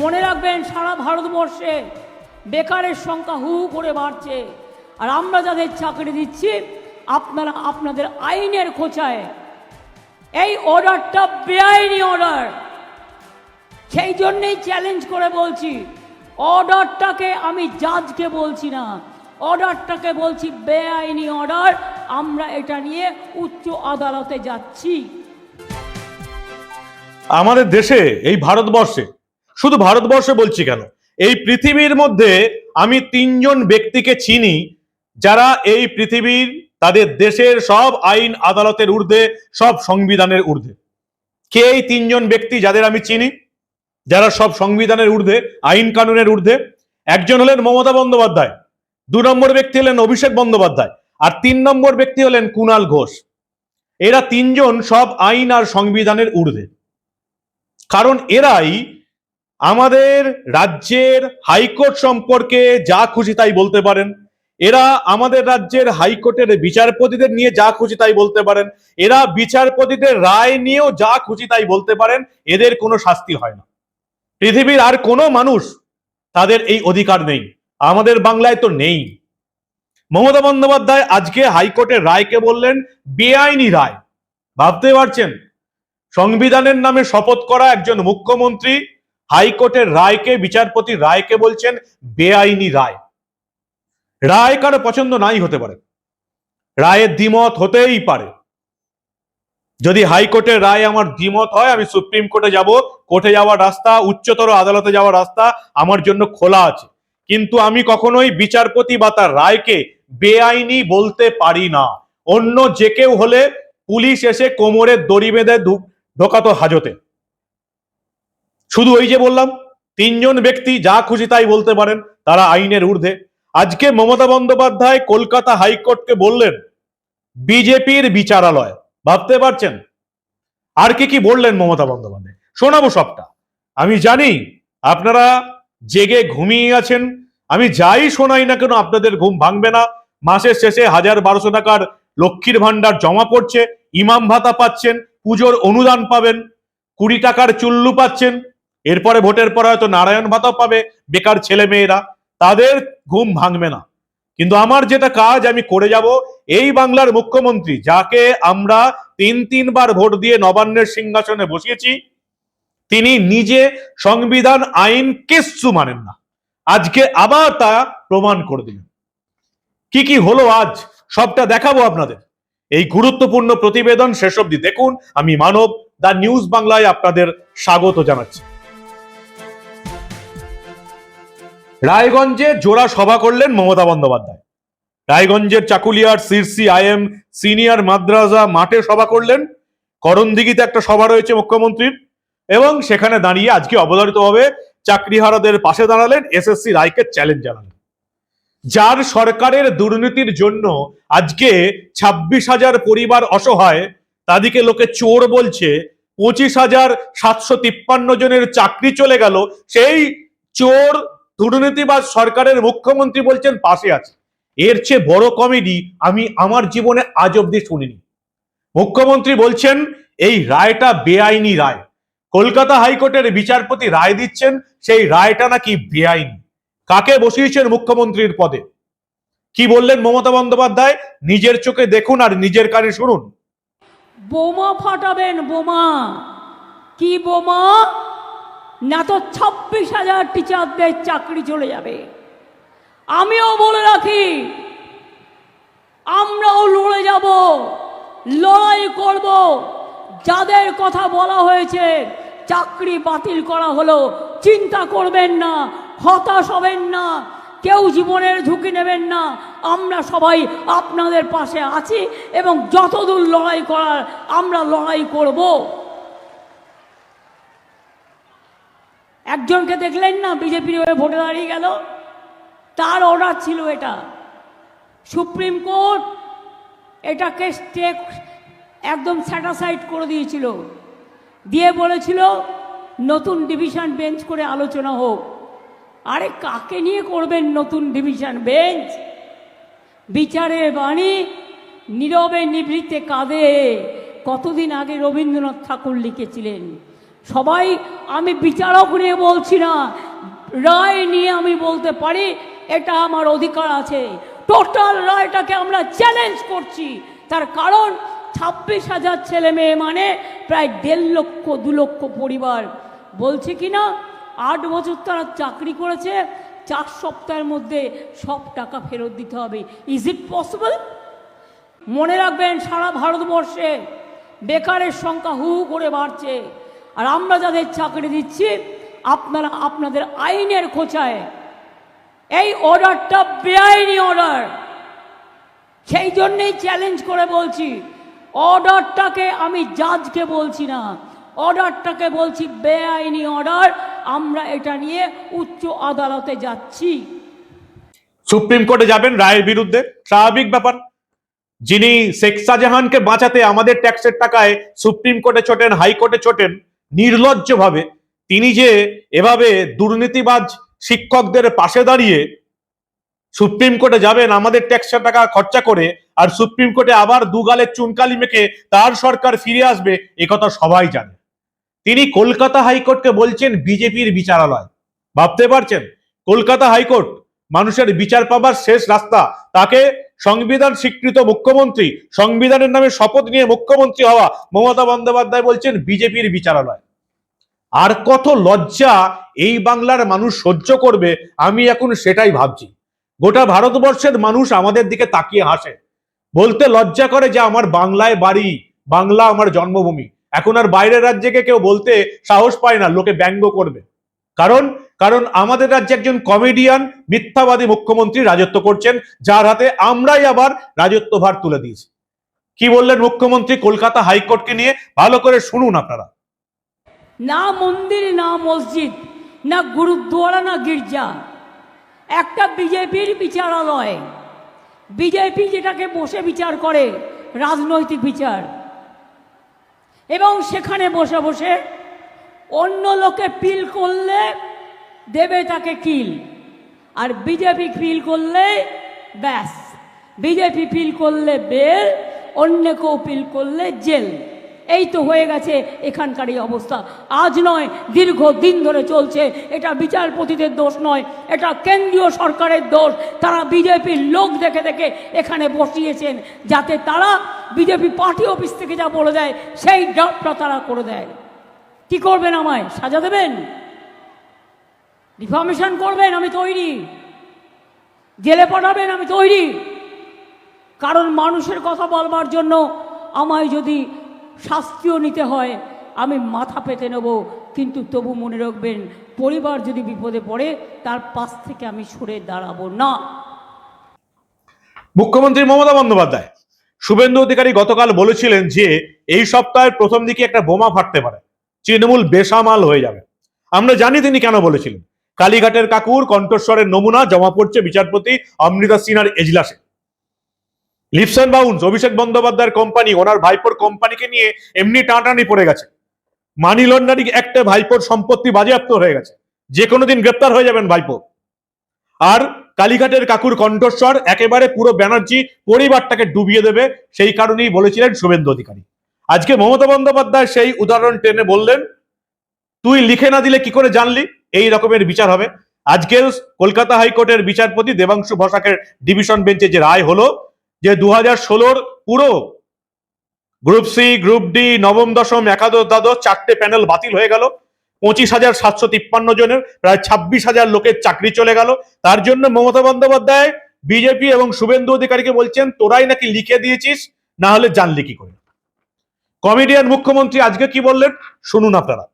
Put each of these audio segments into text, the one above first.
মনে রাখবেন, সারা ভারতবর্ষে বেকারের সংখ্যা হু করে বাড়ছে। আর আমরা যাদের চাকরি দিচ্ছি, আপনারা, আপনাদের আইনের খোঁচায় এই অর্ডারটা বেআইনি অর্ডার। সেই জন্যেই চ্যালেঞ্জ করে বলছি, অর্ডারটাকে আমি জাজকে বলছি না, অর্ডারটাকে বলছি বেআইনি অর্ডার। আমরা এটা নিয়ে উচ্চ আদালতে যাচ্ছি। আমাদের দেশে, এই ভারতবর্ষে শুধু ভারতবর্ষে বলছি কেন? এই পৃথিবীর মধ্যে আমি তিনজন ব্যক্তিকে চিনি যারা এই পৃথিবীর, তাদের দেশের সব আইন আদালতের ঊর্ধ্বে, সব সংবিধানের ঊর্ধ্বে। কে এই তিনজন ব্যক্তি যাদের আমি চিনি? যারা সব সংবিধানের ঊর্ধ্বে, আইন কানুনের ঊর্ধ্বে? একজন হলেন মমতা বন্দ্যোপাধ্যায়, দু নম্বর ব্যক্তি হলেন অভিষেক বন্দ্যোপাধ্যায়, আর তিন নম্বর ব্যক্তি হলেন কুণাল ঘোষ। এরা তিনজন সব আইন আর সংবিধানের ঊর্ধ্বে। কারণ এরাই আমাদের রাজ্যের হাইকোর্ট সম্পর্কে যা খুশি তাই বলতে পারেন। এরা আমাদের রাজ্যের হাইকোর্টের বিচারপতিদের নিয়ে যা খুশি তাই বলতে পারেন। এরা বিচারপতিদের রায় নিয়েও যা খুশি তাই বলতে পারেন, এদের কোনো শাস্তি হয় না। পৃথিবীর আর কোনো মানুষ তাদের এই অধিকার নেই। আমাদের বাংলায় তো নেই। মমতা বন্দ্যোপাধ্যায় আজকে হাইকোর্টের রায়কে বললেন, বেআইনি রায়। ভাবতে পারছেন? সংবিধানের নামে শপথ করা একজন মুখ্যমন্ত্রী হাইকোর্টের রায়কে বিচারপতি রায়কে বলছেন বেআইনি রায়। রায় কারও পছন্দ নাই হতে পারে। রায়ের দ্বিমত হতেই পারে। যদি হাইকোর্টের রায় আমার দ্বিমত হয়, আমি সুপ্রিম কোর্টে যাব, কোর্টে যাওয়ার রাস্তা, উচ্চতর আদালতে যাওয়ার রাস্তা আমার জন্য খোলা আছে। কিন্তু আমি কখনোই বিচারপতি বা তার রায়কে বেআইনি বলতে পারি না। অন্য যে কেউ হলে পুলিশ এসে কোমরে দড়ি বেঁধে ঢুক- ঢোকাতো হাজতে। শুধু ওই যে বললাম, তিনজন ব্যক্তি যা খুশি তাই বলতে পারেন, তারা আইনের ঊর্ধ্বে। আজকে মমতা বন্দ্যোপাধ্যায় কলকাতা হাইকোর্টকে বললেন, বিজেপির বিচারালয়। ভাবতে পারছেন? আর কি কি বললেন মমতা বন্দ্যোপাধ্যায়? শোনাবো সবটা। আমি জানি আপনারা জেগে ঘুমিয়ে আছেন। আমি যাই শোনাই না কেন, আপনাদের ঘুম ভাঙবে না। মাসের শেষে হাজার বারোশো টাকার লক্ষ্মীর ভান্ডার জমা পড়ছে, ইমাম ভাতা পাচ্ছেন, পুজোর অনুদান পাবেন, কুড়ি টাকার চুল্লু পাচ্ছেন এরপরে ভোটের পর হয়তো নারায়ণ ভাতা পাবে, বেকার ছেলে মেয়েরা তাদের ঘুম ভাঙবে না। কিন্তু আমার যেটা কাজ, আমি করে যাব এই বাংলার মুখ্যমন্ত্রী, যাকে আমরা তিন তিনবার ভোট দিয়ে নবান্নের সিংহাসনে বসিয়েছি, তিনি নিজে সংবিধান আইন কিচ্ছু মানেন না। আজকে আবার তা প্রমাণ করে দিলেন। কি কি হলো আজ? সবটা দেখাবো আপনাদের। এই গুরুত্বপূর্ণ প্রতিবেদন শেষ অবধি দেখুন। আমি মানব দা নিউজ বাংলায় আপনাদের স্বাগত জানাচ্ছি। রায়গঞ্জে জোড়া সভা করলেন মমতা বন্দ্যোপাধ্যায়। রায়গঞ্জের চাকুলিয়ার সিরসি, আইএম, সিনিয়র মাদ্রাসা মাঠে সভা করলেন। করণদিঘিতে একটা সভা রয়েছে মুখ্যমন্ত্রীর এবং সেখানে দাঁড়িয়ে আজকে অবধারিতভাবে চাকরিহারাদের পাশে দাঁড়ালেন এসএসসি রায়কে চ্যালেঞ্জ জানালেন। যার সরকারের দুর্নীতির জন্য আজকে ছাব্বিশ হাজার পরিবার অসহায় তাদেরকে লোকে চোর বলছে, পঁচিশ হাজার সাতশো তিপ্পান্ন জনের চাকরি চলে গেল, সেই চোর দুর্নীতিবাজ সরকারের মুখ্যমন্ত্রী বলছেন পাশে আছে। এর চেয়ে বড় কমেডি আমি আমার জীবনে আজ অব্দি শুনিনি। মুখ্যমন্ত্রী বলছেন, এই রায়টা বেআইনি রায়। কলকাতা হাইকোর্টের বিচারপতি রায় দিচ্ছেন, সেই রায়টা নাকি বেআইনি। কাকে বসিয়েছেন মুখ্যমন্ত্রীর পদে? কি বললেন মমতা বন্দ্যোপাধ্যায়? নিজের চোখে দেখুন আর নিজের কানে শুনুন। বোমা ফাটাবেন বোমা। কি বোমা? না তো ছাব্বিশ হাজার টিচারদের চাকরি চলে যাবে। আমিও বলে রাখি, আমরাও লড়ে যাব, লড়াই করব। যাদের কথা বলা হয়েছে, চাকরি বাতিল করা হলো, চিন্তা করবেন না, হতাশ হবেন না, কেউ জীবনের ঝুঁকি নেবেন না। আমরা সবাই আপনাদের পাশে আছি এবং যতদূর লড়াই করার আমরা লড়াই করব। একজনকে দেখলেন না, বিজেপির হয়ে ভোটে দাঁড়িয়ে গেল। তার অর্ডার ছিল এটা। সুপ্রিম কোর্ট এটাকে স্টে একদম স্যাটাসাইড করে দিয়েছিল। দিয়ে বলেছিল, নতুন ডিভিশন বেঞ্চ করে আলোচনা হোক। আরে, কাকে নিয়ে করবেন নতুন ডিভিশন বেঞ্চ বিচারের বাণী নীরবে নিভৃতে কাঁদে। কতদিন আগে রবীন্দ্রনাথ ঠাকুর লিখেছিলেন সবাই, আমি বিচারক নিয়ে বলছি না, রায় নিয়ে আমি বলতে পারি, এটা আমার অধিকার আছে। টোটাল রায়টাকে আমরা চ্যালেঞ্জ করছি। তার কারণ, ছাব্বিশ হাজার ছেলে মেয়ে মানে প্রায় দেড় লক্ষ, দু লক্ষ পরিবার। বলছে কি না, আট বছর তারা চাকরি করেছে, চার সপ্তাহের মধ্যে সব টাকা ফেরত দিতে হবে। ইজ ইট পসিবল মনে রাখবেন, সারা ভারতবর্ষে বেকারের সংখ্যা হু করে বাড়ছে। আর আমরা যাদের চাকরি দিচ্ছি, আপনারা আপনাদের আইনের খোঁচায় এই অর্ডারটা বেআইনি অর্ডার। সেই জন্যেই চ্যালেঞ্জ করে বলছি, অর্ডারটাকে আমি জাজকে বলছি না, অর্ডারটাকে বলছি বেআইনি অর্ডার, আমরা এটা নিয়ে উচ্চ আদালতে যাচ্ছি। সুপ্রিম কোর্টে যাবেন রায়ের বিরুদ্ধে? স্বাভাবিক ব্যাপার। যিনি শেখ শাহজাহানকে বাঁচাতে আমাদের ট্যাক্সের টাকায় সুপ্রিম কোর্টে ছোটেন, হাইকোর্টে ছোটেন নির্লজ্জভাবে তিনি যে এভাবে দুর্নীতিবাজ শিক্ষকদের পাশে দাঁড়িয়ে সুপ্রিম কোর্টে যাবেন, আমাদের ট্যাক্সের টাকা খরচা করে, আর সুপ্রিম কোর্টে আবার দুগালে চুনকালি মেখে তার সরকার ফিরে আসবে কথা সবাই জানে। তিনি কলকাতা হাইকোর্টকে বলছেন বিজেপির বিচারালয়। ভাবতে পারছেন? কলকাতা হাইকোর্ট মানুষের বিচার পাবার শেষ রাস্তা, তাকে সংবিধান স্বীকৃত মুখ্যমন্ত্রী। সংবিধানের নামে শপথ নিয়ে মুখ্যমন্ত্রী হওয়া মমতা বন্দ্যোপাধ্যায় বলছেন বিজেপির বিচারালয়। আর কত লজ্জা এই বাংলার মানুষ সহ্য করবে, আমি এখন সেটাই ভাবছি। গোটা ভারতবর্ষের মানুষ আমাদের দিকে তাকিয়ে হাসে। বলতে লজ্জা করে যে আমার বাংলায় বাড়ি, বাংলা আমার জন্মভূমি। এখন আর বাইরের রাজ্যকে কেউ বলতে সাহস পায় না, লোকে ব্যঙ্গ করবে। কারণ কারণ আমাদের রাজ্যে একজন কমেডিয়ান মিথ্যাবাদী মুখ্যমন্ত্রী রাজত্ব করছেন, যার হাতে আমরাই আবার রাজত্বভার তুলে দিয়েছি। কি বললেন মুখ্যমন্ত্রী? কলকাতা হাইকোর্টকে নিয়ে ভালো করে শুনুন আপনারা। না মন্দির, না মসজিদ, না গুরুদ্বারা না গির্জা। একটা বিজেপির বিচারালয়। বিজেপি যেটাকে বসে বিচার করে, রাজনৈতিক বিচার। এবং সেখানে বসে বসে অন্য লোকে পিল করলে দেবে তাকে কিল। আর বিজেপি ফিল করলে ব্যাস। বিজেপি ফিল করলে বেল অন্য কেউ ফিল করলে জেল। এই তো হয়ে গেছে এখানকার এই অবস্থা। আজ নয় দীর্ঘ দিন ধরে চলছে। এটা বিচারপতিদের দোষ নয়, এটা কেন্দ্রীয় সরকারের দোষ। তারা বিজেপির লোক দেখে দেখে এখানে বসিয়েছেন, যাতে তারা বিজেপি পার্টি অফিস থেকে যা বলে দেয়, সেই ড্রাফটটা তারা করে দেয়। কি করবেন আমায়? সাজা দেবেন? ডিফর্মেশন করবেন, আমি তৈরি। জেলে পাঠাবেন, আমি তৈরি। কারণ মানুষের কথা বলবার জন্য আমায় যদি শাস্তিও নিতে হয়, আমি মাথা পেতে নেব। কিন্তু তবু মনে রাখবেন, পরিবার যদি বিপদে পড়ে, তার পাশ থেকে আমি সরে দাঁড়াবো না। মুখ্যমন্ত্রী মমতা বন্দ্যোপাধ্যায়, শুভেন্দু অধিকারী গতকাল বলেছিলেন যে, এই সপ্তাহের প্রথম দিকে একটা বোমা ফাটতে পারে। তৃণমূল বেসামাল হয়ে যাবে। আমরা জানি তিনি কেন বলেছিলেন। কালীঘাটের কাকুর কণ্ঠস্বরের নমুনা জমা পড়ছে বিচারপতি অমৃতা সিনহার এজলাসে। লিপসন বাউন্স, অভিষেক বন্দ্যোপাধ্যায়ের কোম্পানি, ওনার ভাইপোর কোম্পানিকে নিয়ে এমনি টানাটানি পড়ে গেছে। মানি লন্ডারিং একটা ভাইপোর সম্পত্তি বাজেয়াপ্ত হয়ে গেছে। যে কোনো দিন গ্রেপ্তার হয়ে যাবেন ভাইপো। আর কালীঘাটের কাকুর কণ্ঠস্বর একেবারে পুরো ব্যানার্জি পরিবারটাকে ডুবিয়ে দেবে, সেই কারণেই বলেছিলেন শুভেন্দু অধিকারী। আজকে মমতা বন্দ্যোপাধ্যায় সেই উদাহরণ টেনে বললেন, তুই লিখে না দিলে কি করে জানলি? এই রকমের বিচার হবে। আজকের কলকাতা হাইকোর্টের বিচারপতি দেবাংশু বসাকের ডিভিশন বেঞ্চে যে রায় হলো, যে দু হাজার ষোলোর পুরো গ্রুপ সি, গ্রুপ ডি, নবম, দশম, একাদশ, দ্বাদশ চারটে প্যানেল বাতিল হয়ে গেল। পঁচিশ হাজার সাতশো তিপ্পান্ন জনের প্রায় ছাব্বিশ হাজার লোকের চাকরি চলে গেল। তার জন্য মমতা বন্দ্যোপাধ্যায়, বিজেপি এবং শুভেন্দু অধিকারীকে বলছেন, তোরাই নাকি লিখে দিয়েছিস? না হলে জানলি কি করে? কমেডিয়ান মুখ্যমন্ত্রী আজকে কি বললেন? শুনুন আপনারা।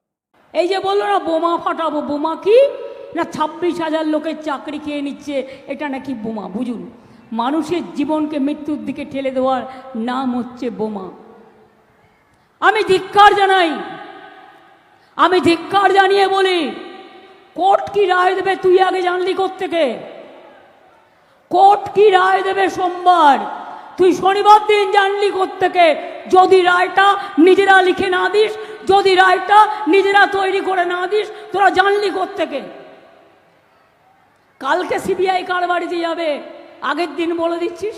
এই যে বলল না, বোমা ফাটাবো, বোমা কি? না, ছাব্বিশ হাজার লোকের চাকরি খেয়ে নিচ্ছে, এটা নাকি বোমা, বুঝুন। মানুষের জীবনকে মৃত্যুর দিকে ঠেলে দেওয়ার নাম হচ্ছে বোমা। আমি ধিক্কার জানাই, আমি ধিক্কার জানিয়ে বলি, কোর্ট কি রায় দেবে তুই আগে জানলি থেকে কোর্ট কি রায় দেবে সোমবার? তুই শনিবার দিন জানলি থেকে যদি রায়টা নিজেরা লিখে না দিস যদি রায়টা নিজেরা তৈরি করে না দিস, তোরা জানলি থেকে কালকে সিবিআই কার বাড়িতে যাবে? আগের দিন বলে দিচ্ছিস?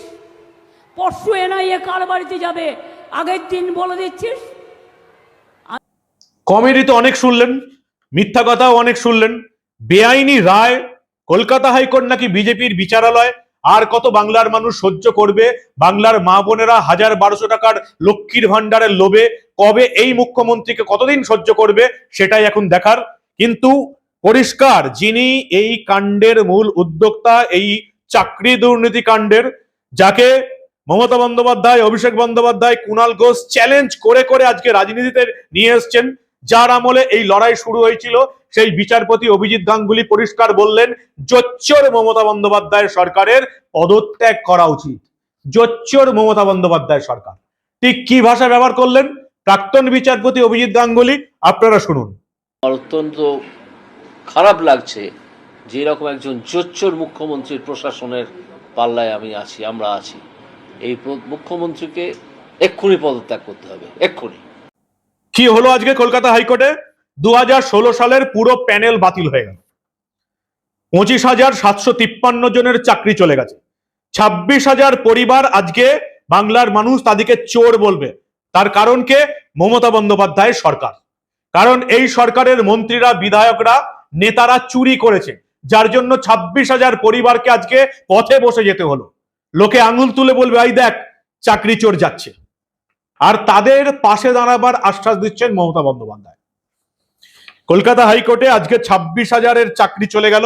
পরশু এনআইএ কার বাড়িতে যাবে? আগের দিন বলে দিচ্ছিস? কমেডি তো অনেক শুনলেন, মিথ্যা কথাও অনেক শুনলেন। বেআইনি রায় কলকাতা হাইকোর্ট নাকি বিজেপির বিচারালয় আর কত বাংলার মানুষ সহ্য করবে? বাংলার মা বোনেরা হাজার বারোশো টাকার লক্ষ্মীর ভান্ডারের লোভে কবে এই মুখ্যমন্ত্রীকে কতদিন সহ্য করবে সেটাই এখন দেখার। কিন্তু পরিষ্কার, যিনি এই কাণ্ডের মূল উদ্যোক্তা, এই চাকরি দুর্নীতি কাণ্ডের, যাকে মমতা বন্দ্যোপাধ্যায়, অভিষেক বন্দ্যোপাধ্যায় কুণাল ঘোষ চ্যালেঞ্জ করে করে আজকে রাজনীতিতে নিয়ে এসছেন যার আমলে এই লড়াই শুরু হয়েছিল, সেই বিচারপতি অভিজিৎ গাঙ্গুলি পরিষ্কার বললেন, জোচ্চর মমতা বন্দ্যোপাধ্যায় সরকারের পদত্যাগ করা উচিত। জোচ্চর মমতা বন্দ্যোপাধ্যায় সরকার। ঠিক কি ভাষা ব্যবহার করলেন? প্রাক্তন বিচারপতি অভিজিৎ গাঙ্গুলি, আপনারা শুনুন। অত্যন্ত খারাপ লাগছে যে এরকম একজন জোচ্চোর মুখ্যমন্ত্রীর প্রশাসনের পাল্লায় আমি আছি, আমরা আছি। এই মুখ্যমন্ত্রীকে এক্ষুনি পদত্যাগ করতে হবে, এক্ষুনি। কি হলো আজকে কলকাতা হাইকোর্টে? দু সালের পুরো প্যানেল বাতিল হয়ে গেল। পঁচিশ হাজার সাতশো তিপ্পান্ন জনের চাকরি চলে গেছে। ছাব্বিশ হাজার পরিবার আজকে বাংলার মানুষ তাদেরকে চোর বলবে। তার কারণ কে? মমতা বন্দ্যোপাধ্যায়ের সরকার। কারণ এই সরকারের মন্ত্রীরা, বিধায়করা, নেতারা চুরি করেছে। যার জন্য ছাব্বিশ হাজার পরিবারকে আজকে পথে বসে যেতে হলো। লোকে আঙুল তুলে বলবে, এই দেখ, চাকরি চোর যাচ্ছে। আর তাদের পাশে দাঁড়াবার আশ্বাস দিচ্ছেন মমতা বন্দ্যোপাধ্যায়। কলকাতা হাইকোর্টে আজকে ছাব্বিশ হাজারের চাকরি চলে গেল।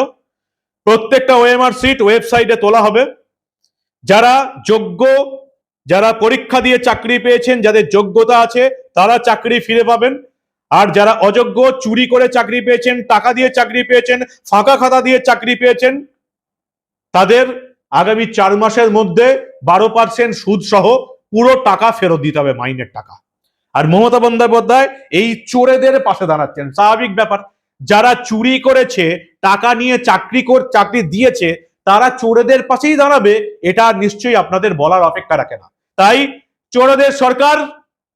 প্রত্যেকটা ওএমআর সিট ওয়েবসাইটে তোলা হবে। যারা যোগ্য, যারা পরীক্ষা দিয়ে চাকরি পেয়েছেন, যাদের যোগ্যতা আছে, তারা চাকরি ফিরে পাবেন। আর যারা অযোগ্য, চুরি করে চাকরি পেয়েছেন, টাকা দিয়ে চাকরি পেয়েছেন, ফাঁকা খাতা দিয়ে চাকরি পেয়েছেন, তাদের আগামী চার মাসের মধ্যে বারো পার্সেন্ট সুদ সহ পুরো টাকা ফেরত দিতে হবে মাইনের টাকা। আর মমতা বন্দ্যোপাধ্যায় এই চোরেদের পাশে দাঁড়াচ্ছেন। স্বাভাবিক ব্যাপার। যারা চুরি করেছে, টাকা নিয়ে চাকরি কর, চাকরি দিয়েছে, তারা চোরেদের পাশেই দাঁড়াবে, এটা নিশ্চয়ই আপনাদের বলার অপেক্ষা রাখে না। তাই চোরেদের সরকার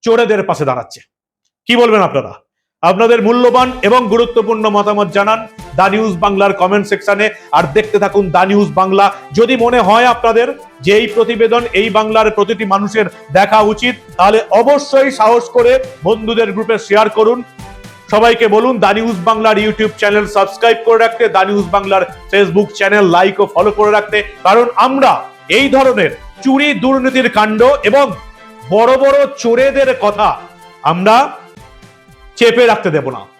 চোরেদের পাশে দাঁড়াচ্ছে। কি বলবেন আপনারা? আপনাদের মূল্যবান এবং গুরুত্বপূর্ণ মতামত জানান দা নিউজ বাংলার কমেন্ট সেকশনে। আর দেখতে থাকুন দা নিউজ বাংলা। যদি মনে হয় আপনাদের যে এই প্রতিবেদন, এই বাংলার প্রতিটি মানুষের দেখা উচিত, তাহলে অবশ্যই সাহস করে বন্ধুদের গ্রুপে শেয়ার করুন। সবাইকে বলুন দা নিউজ বাংলার ইউটিউব চ্যানেল সাবস্ক্রাইব করে রাখতে দা নিউজ বাংলার ফেসবুক চ্যানেল লাইক ও ফলো করে রাখতে। কারণ আমরা এই ধরনের চুরি দুর্নীতির কাণ্ড এবং বড় বড় চোরেদের কথা আমরা চেপে রাখতে দেব না।